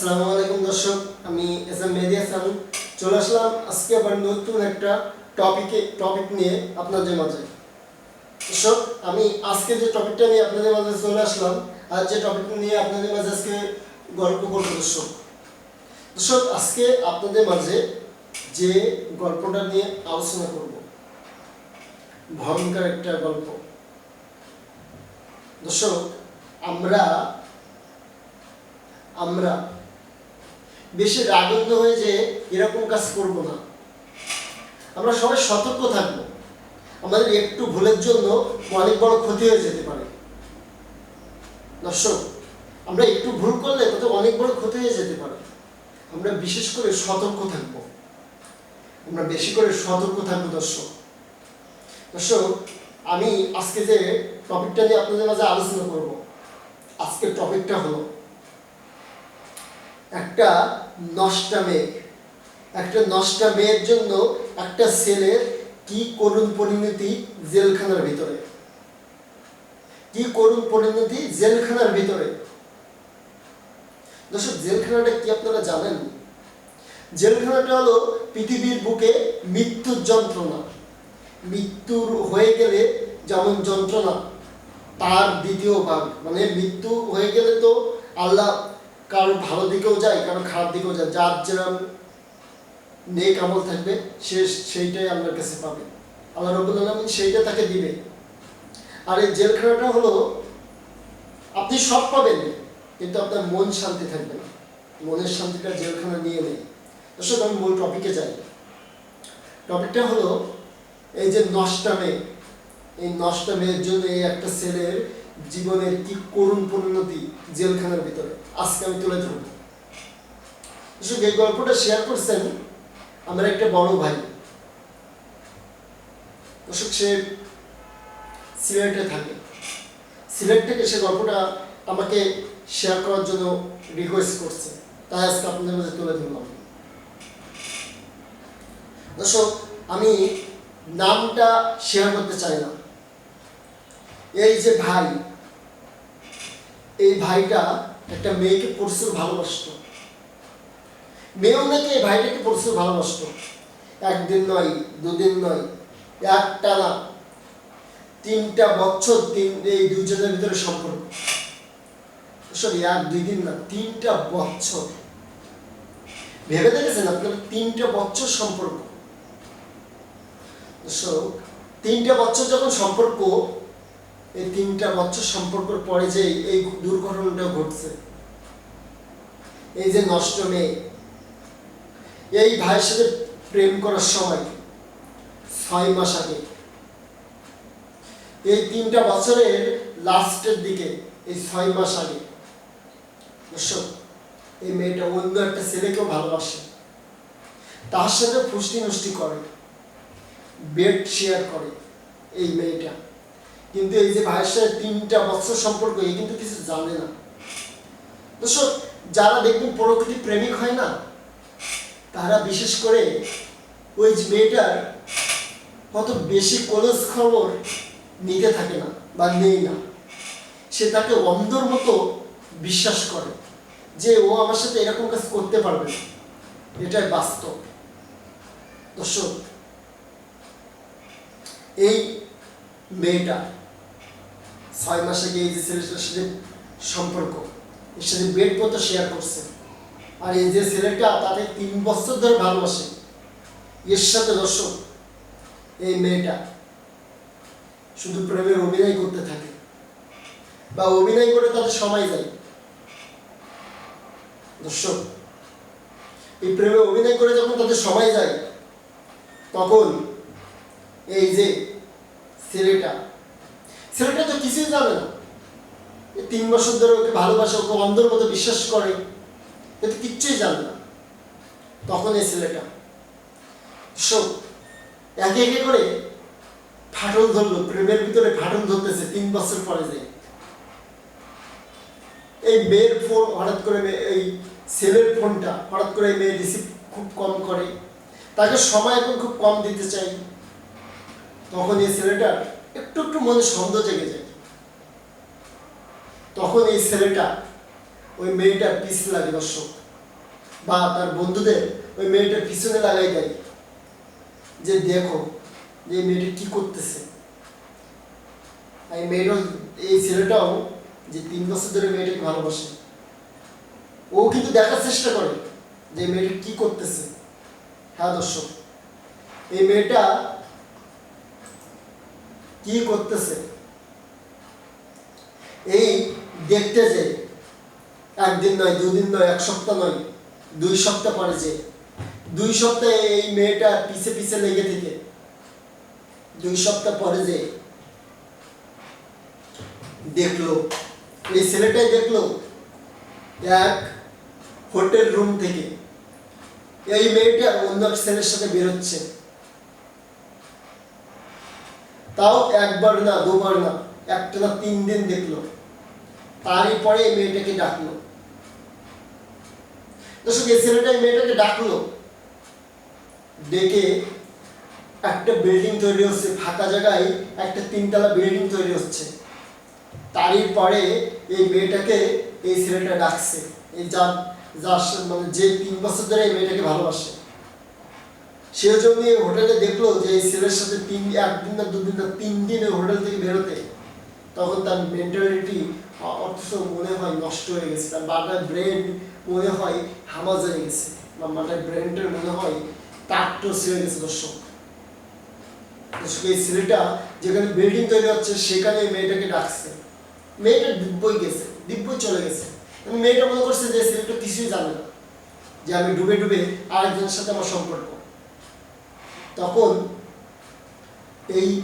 আসসালামু আলাইকুম দর্শক, আমি এস এম মেহেদি হাসান চলে আসলাম আজকে আবার নতুন একটা টপিকে টপিক নিয়ে আপনাদের মাঝে। দর্শক, আমি আজকে যে টপিকটা নিয়ে আপনাদের মাঝে চলে আসলাম, আর যে টপিক নিয়ে আপনাদের মাঝে আজকে গল্প করব দর্শক। দর্শক, আজকে আপনাদের মাঝে যে গল্পটা নিয়ে আলোচনা করব, ভয়ঙ্কর একটা গল্প। দর্শক, আমরা আমরা বেশি রাগন্দ হয়ে যে এরকম কাজ করব না। আমরা সবাই সতর্ক থাকব। আমাদের একটু ভুলের জন্য অনেক বড় ক্ষতি হয়ে যেতে পারে। দর্শক, আমরা একটু ভুল করলে তাতে অনেক বড় ক্ষতি হয়ে যেতে পারে। আমরা বিশেষ করে সতর্ক থাকব। আমরা বেশি করে সতর্ক থাকব, দর্শক। দর্শক, আমি আজকে যে টপিকটা নিয়ে আপনাদের মাঝে আলোচনা করব, আজকের টপিকটা হলো একটা নষ্টা মেয়ে একটা নষ্টা মেয়ের জন্য একটা ছেলের কি করুণ পরিণতি জেলখানার ভিতরে? কি করুণ পরিণতি জেলখানার ভিতরে? দর্শক, জেলখানাটা কি আপনারা জানেন? জেলখানাটা হলো পৃথিবীর বুকে মৃত্যুর যন্ত্রণা। মৃত্যুর হয়ে গেলে যেমন যন্ত্রণা, তার দ্বিতীয় ভাগ। মানে মৃত্যু হয়ে গেলে তো আল্লাহ কারও ভালো দিকেও যায় কারও খারাপ দিকেও যায়। যার যেরকম নেক আমল থাকবে, সে সেইটাই আল্লাহর কাছে পাবে। আল্লাহ রবুল আলমিন সেইটা তাকে দিবে। আর এই জেলখানাটা হলো, আপনি সব পাবেন, কিন্তু আপনার মন শান্তি থাকবে না। মনের শান্তিটা জেলখানা নিয়ে নেই। দর্শক আমি মূল টপিকে যাই। টপিকটা হলো, এই যে নষ্টা মেয়ে। এই নষ্টা মেয়ের জন্য এই একটা ছেলের জীবনের কি করুণ পরিণতি জেলখানার ভিতরে? আজকে আমি তুলে ধরব। দর্শক, এই গল্পটা শেয়ার করছেন আমার একটা বড় ভাই। দর্শক, সে সিলেটে থাকে। সিলেট থেকে সে গল্পটা আমাকে শেয়ার করার জন্য রিকোয়েস্ট করছে। তাই আজকে আপনাদের মাঝে তুলে ধরলাম। দর্শক, আমি নামটা শেয়ার করতে চাই না। এই যে ভাই এই ভাইটা একটা মেয়েকে প্রচুর ভালোবাসত। মেয়েও নাকি এই ভাইটাকে প্রচুর ভালোবাসত। একদিন নয়, দুদিন নয়, একটা না, তিনটা বছর তিন, এই দুজনের ভিতরে সম্পর্ক। সরি এক দুই দিন না, তিনটা বছর। ভেবে দেখেছেন আপনার? তিনটা বছর সম্পর্ক। তিনটা বছর যখন সম্পর্ক এই তিনটা বছর সম্পর্কের পরে যে এই দুর্ঘটনাটা ঘটছে, এই যে নষ্ট মেয়ে, এই ভাইয়ের সাথে প্রেম করার সময় ছয় মাস আগে, এই তিনটা বছরের লাস্টের দিকে এই ছয় মাস আগে এই মেয়েটা অন্য একটা ছেলেকেও ভালোবাসে, তার সাথে ফুষ্টি নষ্টি করে বেড শেয়ার করে এই মেয়েটা। কিন্তু এই যে ভাইয়ের সাথে তিনটা বছর সম্পর্ক, এই কিন্তু কিছু জানে না। যারা দেখবেন প্রকৃতি প্রেমিক হয় না, তারা বিশেষ করে ওই মেয়েটার কত বেশি কলেজ খবর নিতে থাকে না বা নেই না। সে তাকে অন্ধর মতো বিশ্বাস করে যে ও আমার সাথে এরকম কাজ করতে পারবে না। এটাই বাস্তব। দর্শক, এই মেয়েটা ছয় মাস এই যে ছেলেটার সাথে সম্পর্ক, এর সাথে বেড পত্র শেয়ার করছে। আর এই যে ছেলেটা তাদের তিন বছর ধরে ভালোবাসে, এর সাথে দর্শক, এই মেয়েটা শুধু প্রেমের অভিনয় করতে থাকে বা অভিনয় করে তাদের সময় যায়। দর্শক, এই প্রেমে অভিনয় করে যখন তাদের সময় যায়, তখন এই যে ছেলেটা ছেলেটা তো কিছুই জানে না। তিন বছর ধরে ওকে ভালোবাসে, ওকে অন্ধর মতো বিশ্বাস করে। এ তো কিচ্ছুই জানে না। তখন এই ছেলেটা সব একে একে করে ফাটল ধরলো, প্রেমের ভিতরে ফাটল ধরতেছে তিন বছর পরে যে। এই মেয়ের ফোন হঠাৎ করে এই ছেলের ফোনটা হঠাৎ করে মেয়ে রিসিভ খুব কম করে। তাকে সময় এখন খুব কম দিতে চাই। তখন এই ছেলেটার একটু একটু মনে সন্দেহ জেগে যায়। তখন এই ছেলেটা, ওই মেয়েটার পিস লাগে দর্শক, বা তার বন্ধুদের, ওই মেয়েটার পিছনে লাগাই দেয়। যে দেখো, যে মেয়েটা কি করতেছে। এই মেয়েটা, এই ছেলেটাও যে তিন বছর ধরে মেয়েটাকে ভালোবাসে। ও কিন্তু দেখার চেষ্টা করে যে মেয়েটা কি করতেছে। হ্যাঁ দর্শক, এই মেয়েটা কি করতেছে? এই দেখতে যে একদিন নয়, দুদিন নয়, এক সপ্তাহ নয়, দুই সপ্তাহ পরে যে, দুই সপ্তাহে এই মেয়েটা পিছে পিছে লেগে থেকে, দুই সপ্তাহ পরে যে দেখল, এই ছেলেটাই দেখল এক হোটেল রুম থেকে, এই মেয়েটা অন্য ছেলের সাথে বেরোচ্ছে। তাও একবার না, দুবার না, একটা না তিন দিন দেখল। তারই পরে এই মেয়েটাকে ডাকলো। দর্শক, এই ছেলেটা এই মেয়েটাকে ডাকলো। ডেকে একটা বিল্ডিং তৈরি হচ্ছে, ফাঁকা জায়গায় একটা তিনতলা বিল্ডিং তৈরি হচ্ছে। তারই পরে এই মেয়েটাকে এই ছেলেটা ডাকছে। এই যার যার মানে যে তিন বছর ধরে এই মেয়েটাকে ভালোবাসে। সে জন্য হোটেলে দেখল যে এই ছেলের সাথে তিন একদিন না দুদিন না তিন দিন হোটেল থেকে বেরোতে। তখন তার মেন্টালিটি অথচ মনে হয় নষ্ট হয়ে গেছে। তার মাথার ব্রেন মনে হয় হামাজ গেছে। বা মাথার ব্রেনটার মনে হয় তারটো হয়ে গেছে, দর্শক। দর্শক, এই ছেলেটা যেখানে বিল্ডিং তৈরি হচ্ছে, সেখানে মেয়েটাকে ডাকছে। মেয়েটা দিব্যই গেছে, দিব্যই চলে গেছে। এবং মেয়েটা মনে করছে যে ছেলেটা কিছুই জানে না। যে আমি ডুবে ডুবে আরেকজনের সাথে আমার সম্পর্ক। তখন এই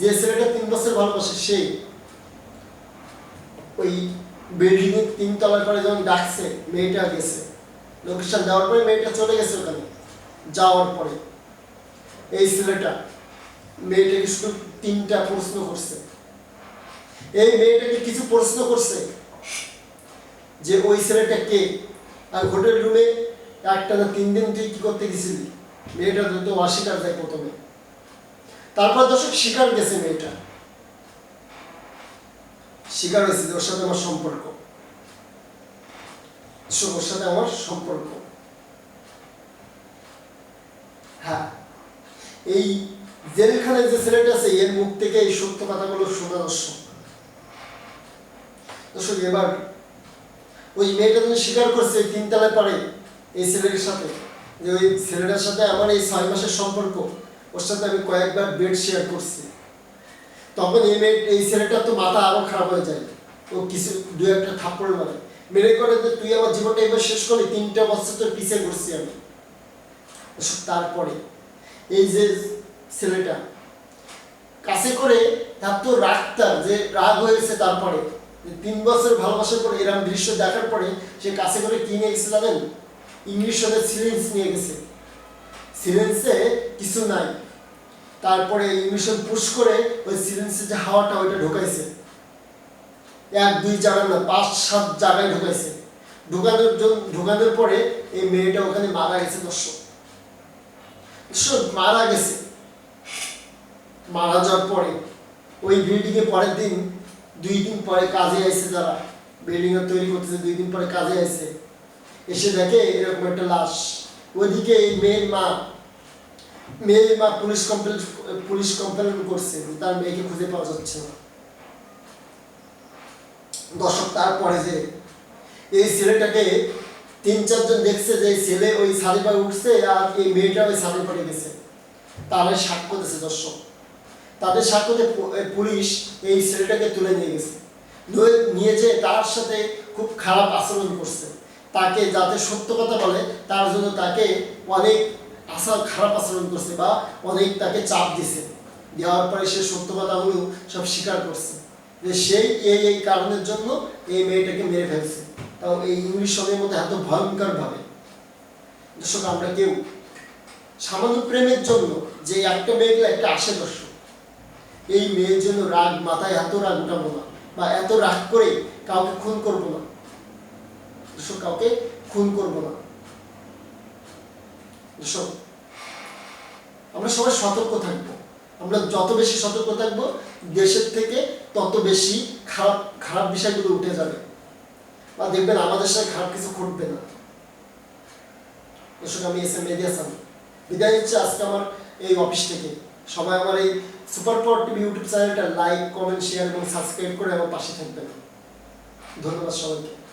যে ছেলেটা তিন বছর ভালোবাসে সে, ওই বিল্ডিং তিন তলার পরে যখন ডাকছে, মেয়েটা গেছে। লোকেশন দেওয়ার পরে মেয়েটা চলে গেছে ওখানে, যাওয়ার পরে। এই ছেলেটা মেয়েটাকে শুধু তিনটা প্রশ্ন করছে। এই মেয়েটাকে কিছু প্রশ্ন করছে যে, ওই ছেলেটা কে? আর হোটেল রুমে একটা না তিন দিন তুই কি করতে গেছিলি? মেয়েটা তো অস্বীকার দেয় প্রথমে। তারপর দর্শক স্বীকার গেছে মেয়েটা। স্বীকার হয়েছে ওর সাথে আমার সম্পর্ক। ওর সাথে আমার সম্পর্ক। হ্যাঁ এই জেলখানে যে ছেলেটা আছে, এর মুখ থেকে এই সত্য কথাগুলো শোনা দর্শক। দর্শক, এবার ওই মেয়েটা যখন স্বীকার করছে তিনতলায় পারে এই ছেলেটার সাথে যে ওই ছেলেটার সাথে আমার এই ছয় মাসের সম্পর্ক, ওর সাথে আমি কয়েকবার বেড শেয়ার করছি। তখন এই মেয়ে, এই ছেলেটার তো মাথা আরও খারাপ হয়ে যায়। ও কিছু, দু একটা থাপ্পড় মারে। মেরে করে যে তুই আমার জীবনটা এবার শেষ করলি, তিনটা বছর তোর পিছিয়ে করছি আমি। তারপরে। এই যে ছেলেটা, কাছে করে তার তো রাগটা, যে রাগ হয়েছে তারপরে। তিন বছর ভালোবাসার পরে এরকম দৃশ্য দেখার পরে সে কাছে করে কিনে গেছে জানেন? ইংলিশ ওদের সিরিঞ্জ নিয়ে গেছে। সিরিঞ্জে কিছু নাই। তারপরে ইংলিশন পুশ করে ওই সিরিঞ্জে যে হাওয়াটা, ওইটা ঢোকাইছে। এক, দুই জায়গা না, পাঁচ, সাত জায়গায় ঢোকাইছে। ঢোকানোর ঢোকানোর পরে এই মেয়েটা ওখানে মারা গেছে দর্শক। মারা গেছে। মারা যাওয়ার পরে ওই বিল্ডিং এ পরের দিন, দুই দিন পরে কাজে আইছে যারা। বিল্ডিং এ তৈরি করতেছে, দুই দিন পরে কাজে আইছে। এসে দেখে এরকম একটা লাশ। ওইদিকে এই মেয়ের মা মেয়ের মা পুলিশ কমপ্লেন পুলিশ কমপ্লেন করছে তার মেয়েকে খুঁজে পাওয়া যাচ্ছে না। দর্শক তারপরে যে এই ছেলেটাকে তিন চারজন দেখছে যে ছেলে ওই সারি পায়ে উঠছে আর এই মেয়েটা ওই সারি পড়ে গেছে। তারাই সাক্ষ্য দিয়েছে দর্শক। তাদের সাক্ষ্যতে পুলিশ এই ছেলেটাকে তুলে নিয়ে গেছে। নিয়ে যে তার সাথে খুব খারাপ আচরণ করছে। তাকে যাতে সত্য কথা বলে, তার জন্য তাকে অনেক আশা খারাপ আচরণ করছে বা অনেক তাকে চাপ দিছে। দেওয়ার পরে সে সত্য কথাগুলো সব স্বীকার করছে। যে সেই এই এই কারণের জন্য এই মেয়েটাকে মেরে ফেলছে। তাও এই ইংলিশ সময়ের মধ্যে এত ভয়ঙ্কর ভাবে। দর্শক, আমরা কেউ সামান্য প্রেমের জন্য যে একটা মেয়েকে একটা আসে দর্শক, এই মেয়ের জন্য রাগ, মাথায় এত রাগ উঠাবো না বা এত রাগ করে কাউকে খুন করব না। দর্শক কাউকে খুন করব না। দর্শক, আমরা সবাই সতর্ক থাকব। আমরা যত বেশি সতর্ক থাকব, দেশের থেকে তত বেশি খারাপ খারাপ বিষয়গুলো উঠে যাবে। বা দেখবেন আমাদের সাথে খারাপ কিছু ঘটবে না। দর্শক, আমি এস এম মেহেদি হাসান বিদায় হচ্ছে আজকে আমার এই অফিস থেকে। সবাই আমার এই সুপার পাওয়ার টিভি ইউটিউব চ্যানেলটা লাইক, কমেন্ট, শেয়ার এবং সাবস্ক্রাইব করে আমার পাশে থাকবেন। ধন্যবাদ সবাইকে।